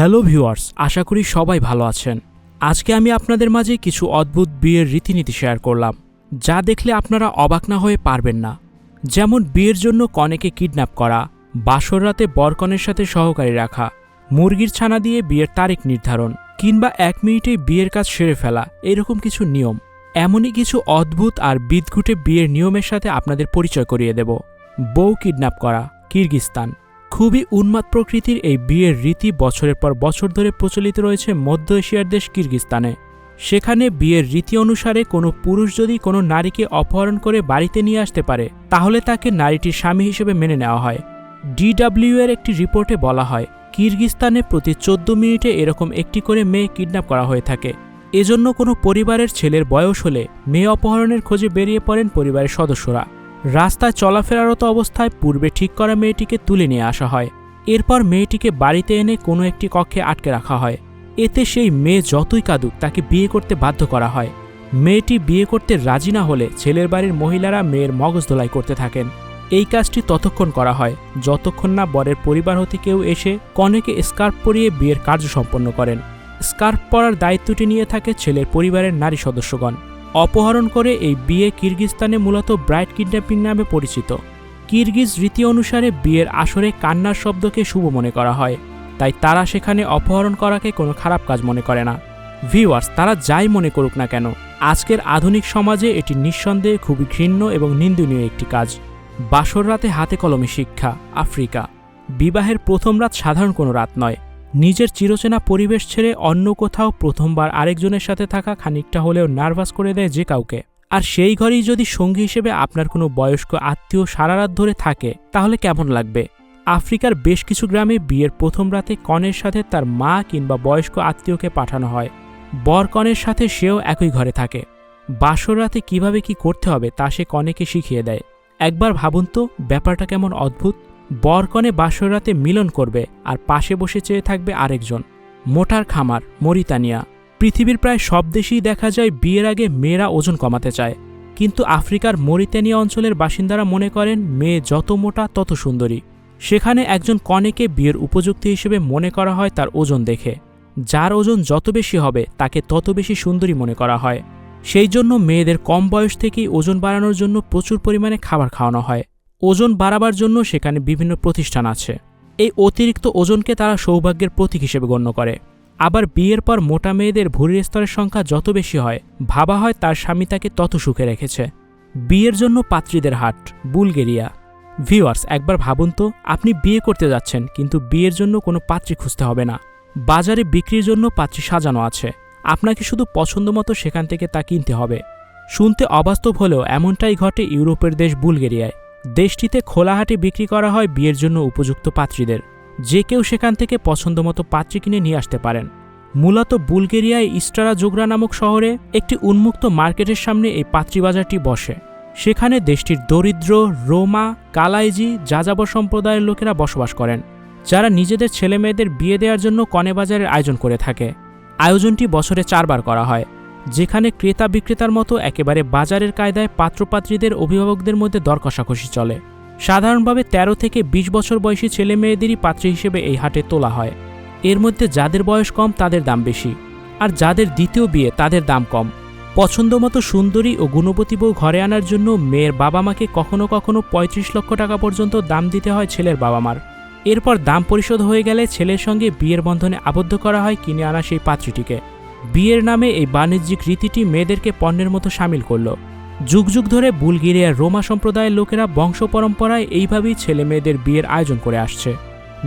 Hello viewers, আশা করি সবাই ভালো আছেন। আজকে আমি আপনাদের মাঝে কিছু অদ্ভুত বিয়ের রীতিনীতি শেয়ার করলাম, যা দেখলে আপনারা অবাক না হয়ে পারবেন না। যেমন বিয়ের জন্য কনেকে কিডন্যাপ করা, বাসর রাতে বরকনের সাথে সহকারী রাখা, মুরগির ছানা দিয়ে বিয়ের তারিখ নির্ধারণ, কিংবা এক মিনিটে বিয়ের কাজ সেরে ফেলা, এরকম কিছু নিয়ম। এমনই কিছু অদ্ভুত আর বিদঘুটে বিয়ের নিয়মের সাথে আপনাদের পরিচয় করিয়ে দেব। বউ কিডন্যাপ করা, কিরগিস্তান। খুবই উন্মাদ প্রকৃতির এই বিয়ের রীতি বছরের পর বছর ধরে প্রচলিত রয়েছে মধ্য এশিয়ার দেশ কিরগিস্তানে। সেখানে বিয়ের রীতি অনুসারে কোনো পুরুষ যদি কোনো নারীকে অপহরণ করে বাড়িতে নিয়ে আসতে পারে, তাহলে তাকে নারীটির স্বামী হিসেবে মেনে নেওয়া হয়। ডিডাব্লিউ এর একটি রিপোর্টে বলা হয়, কিরগিস্তানে প্রতি চোদ্দ মিনিটে এরকম একটি করে মেয়ে কিডন্যাপ করা হয়ে থাকে। এজন্য কোনো পরিবারের ছেলের বয়স হলে মেয়ে অপহরণের খোঁজে বেরিয়ে পড়েন পরিবারের সদস্যরা। রাস্তায় চলাফেরারত অবস্থায় পূর্বে ঠিক করা মেয়েটিকে তুলে নিয়ে আসা হয়। এরপর মেয়েটিকে বাড়িতে এনে কোনো একটি কক্ষে আটকে রাখা হয়। এতে সেই মেয়ে যতই কাঁদুক, তাকে বিয়ে করতে বাধ্য করা হয়। মেয়েটি বিয়ে করতে রাজি না হলে ছেলের বাড়ির মহিলারা মেয়ের মগজ ধোলাই করতে থাকেন। এই কাজটি ততক্ষণ করা হয়, যতক্ষণ না বরের পরিবার হতে কেউ এসে কনেকে স্কার্ফ পরিয়ে বিয়ের কার্য সম্পন্ন করেন। স্কার্ফ পরার দায়িত্বটি নিয়ে থাকে ছেলের পরিবারের নারী সদস্যগণ। অপহরণ করে এই বিয়ে কিরগিস্তানে মূলত ব্রাইট কিডন্যাপিং নামে পরিচিত। কিরগিজ রীতি অনুসারে বিয়ের আসরে কান্নার শব্দকে শুভ মনে করা হয়, তাই তারা সেখানে অপহরণ করাকে কোনো খারাপ কাজ মনে করে না। ভিউয়ার্স, তারা যাই মনে করুক না কেন, আজকের আধুনিক সমাজে এটি নিঃসন্দেহে খুবই ঘৃণ্য এবং নিন্দনীয় একটি কাজ। বাসর রাতে হাতে কলমে শিক্ষা, আফ্রিকা। বিবাহের প্রথম রাত সাধারণ কোনো রাত নয়। নিজের চিরচেনা পরিবেশ ছেড়ে অন্য কোথাও প্রথমবার আরেকজনের সাথে থাকা খানিকটা হলেও নার্ভাস করে দেয় যে কাউকে। আর সেই ঘরেই যদি সঙ্গী হিসেবে আপনার কোনো বয়স্ক আত্মীয় সারা রাত ধরে থাকে, তাহলে কেমন লাগবে? আফ্রিকার বেশ কিছু গ্রামে বিয়ের প্রথম রাতে কনের সাথে তার মা কিংবা বয়স্ক আত্মীয়কে পাঠানো হয়। বর কনের সাথে সেও একই ঘরে থাকে। বাসর রাতে কীভাবে কি করতে হবে তা সে কনেকে শিখিয়ে দেয়। একবার ভাবুন তো, ব্যাপারটা কেমন অদ্ভুত। বরকনে বাসর রাতে মিলন করবে আর পাশে বসে চেয়ে থাকবে আরেকজন। মোটার খামার, মরিতানিয়া। পৃথিবীর প্রায় সব দেশেই দেখা যায় বিয়ের আগে মেয়েরা ওজন কমাতে চায়। কিন্তু আফ্রিকার মরিতানিয়া অঞ্চলের বাসিন্দারা মনে করেন, মেয়ে যত মোটা তত সুন্দরী। সেখানে একজন কনেকে বিয়ের উপযুক্ত হিসেবে মনে করা হয় তার ওজন দেখে। যার ওজন যত বেশি হবে, তাকে তত বেশি সুন্দরী মনে করা হয়। সেই জন্য মেয়েদের কম বয়স থেকেই ওজন বাড়ানোর জন্য প্রচুর পরিমাণে খাবার খাওয়ানো হয়। ওজন বাড়াবার জন্য সেখানে বিভিন্ন প্রতিষ্ঠান আছে। এই অতিরিক্ত ওজনকে তারা সৌভাগ্যের প্রতীক হিসেবে গণ্য করে। আবার বিয়ের পর মোটা মেয়েদের ভুঁড়ির স্তরের সংখ্যা যত বেশি হয়, ভাবা হয় তার স্বামী তাকে তত সুখে রেখেছে। বিয়ের জন্য পাত্রীদের হাট, বুলগেরিয়া। ভিউয়ার্স, একবার ভাবুন তো, আপনি বিয়ে করতে যাচ্ছেন, কিন্তু বিয়ের জন্য কোনো পাত্রী খুঁজতে হবে না। বাজারে বিক্রির জন্য পাত্রী সাজানো আছে। আপনাকে শুধু পছন্দ মতো সেখান থেকে তা কিনতে হবে। শুনতে অবাস্তব হলেও এমনটাই ঘটে ইউরোপের দেশ বুলগেরিয়ায়। দেশটিতে খোলাহাটে বিক্রি করা হয় বিয়ের জন্য উপযুক্ত পাত্রীদের। যে কেউ সেখান থেকে পছন্দমতো পাত্রী কিনে নিয়ে আসতে পারেন। মূলত বুলগেরিয়ায় ইস্টারা জোগরা নামক শহরে একটি উন্মুক্ত মার্কেটের সামনে এই পাত্রী বাজারটি বসে। সেখানে দেশটির দরিদ্র, রোমা, কালাইজি, যাযাবর সম্প্রদায়ের লোকেরা বসবাস করেন, যারা নিজেদের ছেলেমেয়েদের বিয়ে দেওয়ার জন্য কনে বাজারের আয়োজন করে থাকে। আয়োজনটি বছরে চারবার করা হয়। যেখানে ক্রেতা বিক্রেতার মতো একেবারে বাজারের কায়দায় পাত্রপাত্রীদের অভিভাবকদের মধ্যে দর কষাকষি চলে। সাধারণভাবে ১৩ থেকে ২০ বছর বয়সী ছেলে মেয়েদেরই পাত্রী হিসেবে এই হাটে তোলা হয়। এর মধ্যে যাদের বয়স কম, তাদের দাম বেশি। আর যাদের দ্বিতীয় বিয়ে, তাদের দাম কম। পছন্দমতো সুন্দরী ও গুণবতী বউ ঘরে আনার জন্য মেয়ের বাবা মাকে কখনো কখনো ৩৫ লক্ষ টাকা পর্যন্ত দাম দিতে হয় ছেলের বাবা মার এরপর দাম পরিশোধ হয়ে গেলে ছেলের সঙ্গে বিয়ের বন্ধনে আবদ্ধ করা হয় কিনে আনা সেই পাত্রীটিকে। বিয়ের নামে এই বাণিজ্যিক রীতিটি মেয়েদেরকে পণ্যের মতো সামিল করল। যুগ যুগ ধরে বুলগেরিয়ার রোমা সম্প্রদায়ের লোকেরা বংশ পরম্পরায় এইভাবেই ছেলে মেয়েদের বিয়ের আয়োজন করে আসছে।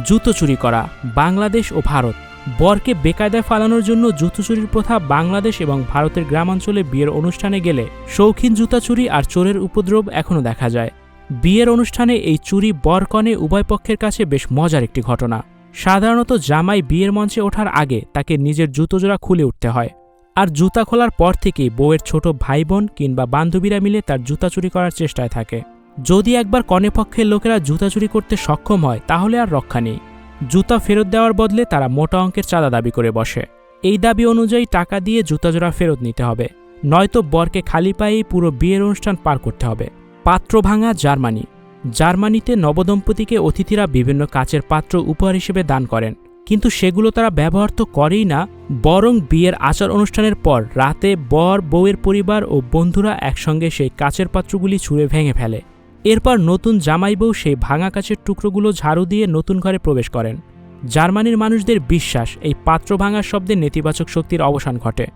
জুতো চুরি করা, বাংলাদেশ ও ভারত। বরকে বেকায়দায় ফালানোর জন্য জুতো চুরির প্রথা বাংলাদেশ এবং ভারতের গ্রামাঞ্চলে বিয়ের অনুষ্ঠানে গেলে শৌখিন জুতা চুরি আর চোরের উপদ্রব এখনও দেখা যায়। বিয়ের অনুষ্ঠানে এই চুরি বরকনে উভয় পক্ষের কাছে বেশ মজার একটি ঘটনা। সাধারণত জামাই বিয়ের মঞ্চে ওঠার আগে তাকে নিজের জুতোজোড়া খুলে উঠতে হয়। আর জুতা খোলার পর থেকেই বউয়ের ছোট ভাই বোন কিংবা বান্ধবীরা মিলে তার জুতা চুরি করার চেষ্টায় থাকে। যদি একবার কনেপক্ষের লোকেরা জুতা চুরি করতে সক্ষম হয়, তাহলে আর রক্ষা নেই। জুতা ফেরত দেওয়ার বদলে তারা মোটা অঙ্কের চাঁদা দাবি করে বসে। এই দাবি অনুযায়ী টাকা দিয়ে জুতাজোড়া ফেরত নিতে হবে। নয়তো বরকে খালি পায়েই পুরো বিয়ের অনুষ্ঠান পার করতে হবে। পাত্র ভাঙা জার্মানি। জার্মানিতে নবদম্পতিকে অতিথিরা বিভিন্ন কাচের পাত্র উপহার হিসেবে দান করেন। কিন্তু সেগুলো তারা ব্যবহার তো করেই না, বরং বিয়ের আচার অনুষ্ঠানের পর রাতে বর, বউয়ের পরিবার ও বন্ধুরা একসঙ্গে সেই কাচের পাত্রগুলি ছুঁড়ে ভেঙে ফেলে। এরপর নতুন জামাই বউ সেই ভাঙা কাচের টুকরোগুলো ঝাড়ু দিয়ে নতুন ঘরে প্রবেশ করেন। জার্মানির মানুষদের বিশ্বাস এই পাত্র ভাঙার শব্দে নেতিবাচক শক্তির অবসান ঘটে।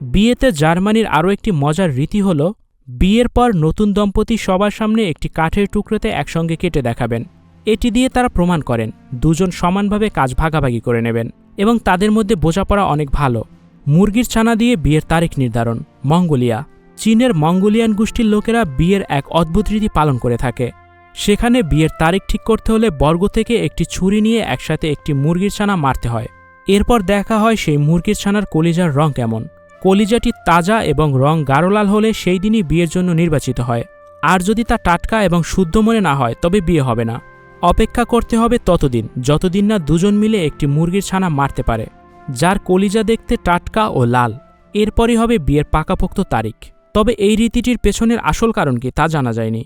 বিয়েতে জার্মানির আরও একটি মজার রীতি হল বিয়ের পর নতুন দম্পতি সবার সামনে একটি কাঠের টুকরোতে একসঙ্গে কেটে দেখাবেন। এটি দিয়ে তারা প্রমাণ করেন, দুজন সমানভাবে কাজ ভাগাভাগি করে নেবেন এবং তাদের মধ্যে বোঝাপড়া অনেক ভালো। মুরগির ছানা দিয়ে বিয়ের তারিখ নির্ধারণ, মঙ্গোলিয়া। চীনের মঙ্গোলিয়ান গোষ্ঠীর লোকেরা বিয়ের এক অদ্ভুত রীতি পালন করে থাকে। সেখানে বিয়ের তারিখ ঠিক করতে হলে বর্গ থেকে একটি ছুরি নিয়ে একসাথে একটি মুরগির ছানা মারতে হয়। এরপর দেখা হয় সেই মুরগির ছানার কলিজার রং কেমন। কলিজাটি তাজা এবং রং গাঢ়লাল হলে সেই দিনই বিয়ের জন্য নির্বাচিত হয়। আর যদি তা টাটকা এবং শুদ্ধ মনে না হয়, তবে বিয়ে হবে না। অপেক্ষা করতে হবে ততদিন, যতদিন না দুজন মিলে একটি মুরগির ছানা মারতে পারে, যার কলিজা দেখতে টাটকা ও লাল। এরপরই হবে বিয়ের পাকাপোক্ত তারিখ। তবে এই রীতিটির পেছনের আসল কারণ কি তা জানা যায়নি।